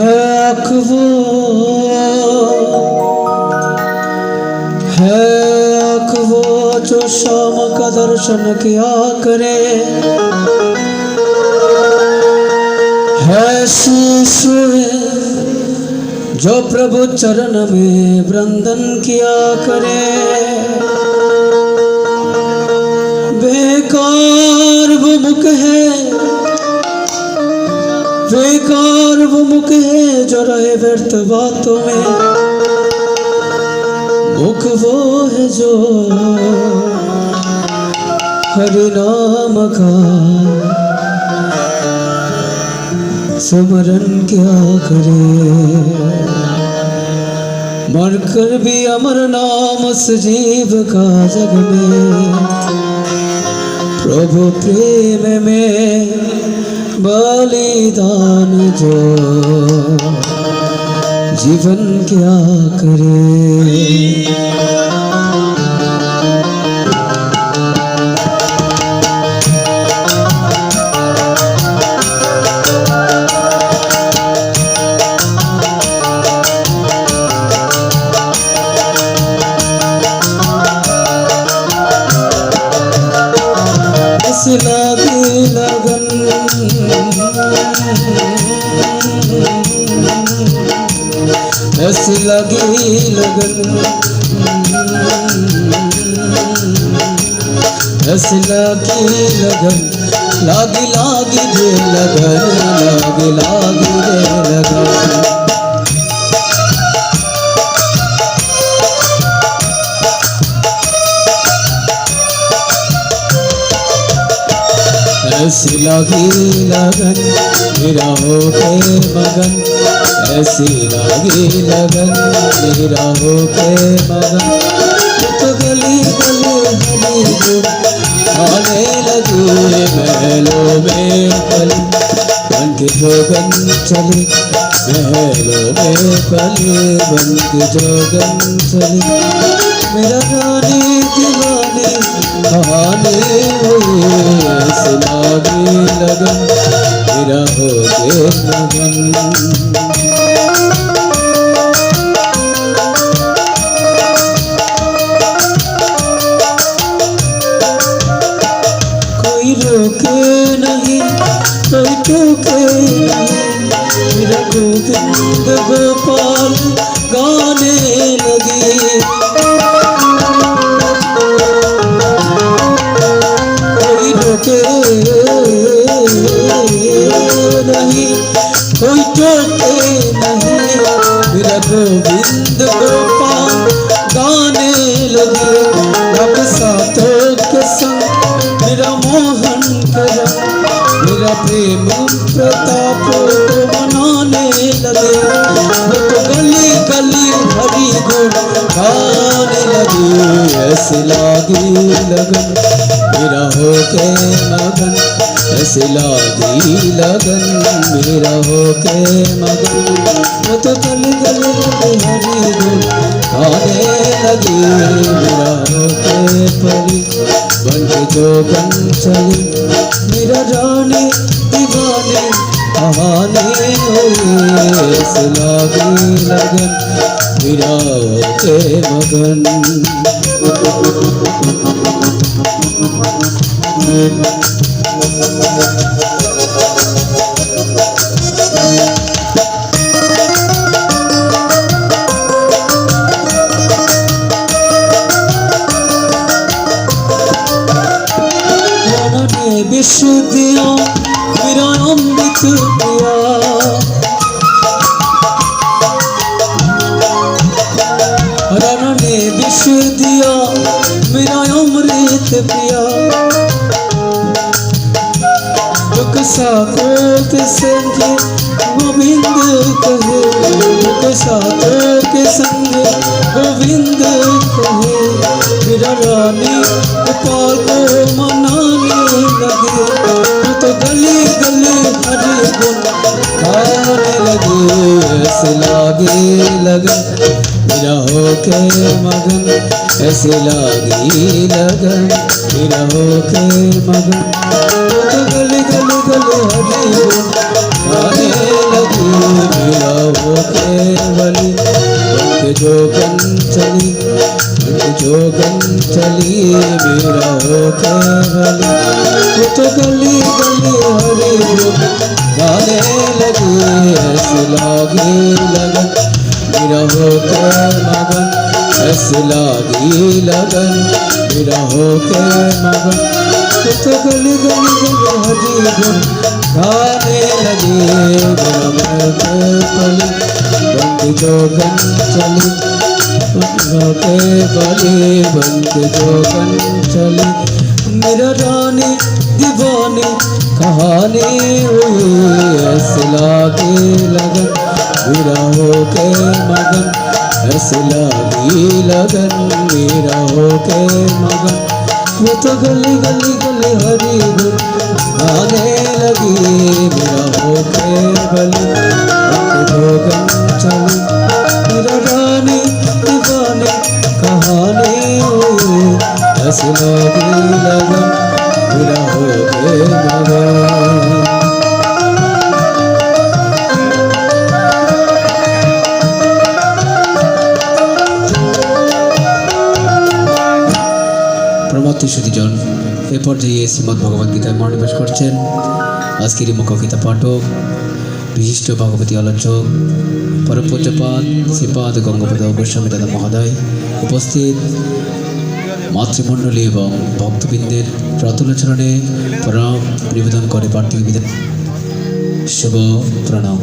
है अखबो है अखबो जो शाम का दर्शन किया करे है शीश जो प्रभु चरण में वृंदन किया करे है व्यर्थ बातों में। मुख वो है जो हरि नाम का। स्मरण क्या करे। मर कर भी अमर नाम सजीव का जग में। प्रभु प्रेम में बलिदान जो जीवन क्या करे? लगन इस लगी लगन। रस लगी लगन। लाग लाग दे लगन लाग लाग दे लगन। ऐसी लगी लगन, मेरा हो के मगन। ऐसी लगी लगन, मेरा हो के मगन। तो गली गली हरी गुड़, आने लगी महलों में कली बन के जोगन चली, महलों में कली बन के जोगन चली, मेरा रानी दीवानी कहानी हुई ऐसे लागी लगन मेरा हो गए लगन कोई रोके नहीं कोई नहीं, कोई टोके नहीं। मेरा गोविंद गोपाल गाने लगे रब साथों के संग मेरा मोहन करा। मेरा प्रेम प्रताप को मनाने लगे तो गली गली हरी गुण गाने लगी। ऐसे लागी लगन, मेरा हो के मगन ऐसे लागी लगन मेरा हो के मगन। वो तो गली हरी गाने लगी मेरा हो के परी। बन जो बन चली, मेरा रानी दीवानी कहानी हुई ऐसे लागी लगन मेरा हो के मगन। মননে বিষ দিয়া दुख साथों के संग गोविंद कहे दुख साथों के संग गोविंद कहे मेरा रानी गोपाल मनाने लगे तो गली गली हरे गुण लगे ऐसे लागे लगन रहो के मगन, ऐसे लागी लगन। रहो के मगन। गली गली गली गल हरी आने लगी रहो के बली बंद जो गन चली बंद जो गन चली मेरा हो के बली तो गली गली हरी आने लगी, ऐसे लागी लगन। मेरा हो के मगन ऐसे लागी लगन। मेरा हो के मगन गाने लगे के बंद जोगन चली के बंद जोगन चली। मेरा रानी दीवानी, कहानी हुई लगन। मेरा हो के मगन, ऐसे लागी लगन, मेरा हो के मगन। वो तो गली गली गली हरी गुल गाने लगी, मेरा हो के बली जोगन चली, मेरा रानी दीवानी, कहानी हुई। ऐसे लागी लगन, मेरा हो के मगन। প্রমত্তি সুদীজন এ পর্যায়ে শ্রীমদ ভগবদ গীতায় মনোনিবেশ করছেন। আজকের মুখগীতা পাঠক, বিশিষ্ট ভগবতী আলোচক পরম শ্রীপাদ গঙ্গপদ গোস্বামী দাদা মহোদয় উপস্থিত। মাতৃমণ্ডলী এবং ভক্তবৃন্দের প্রতুলাচরণে প্রণাম, নিবেদন করে পার্থিব বিধান। শুভ প্রণাম।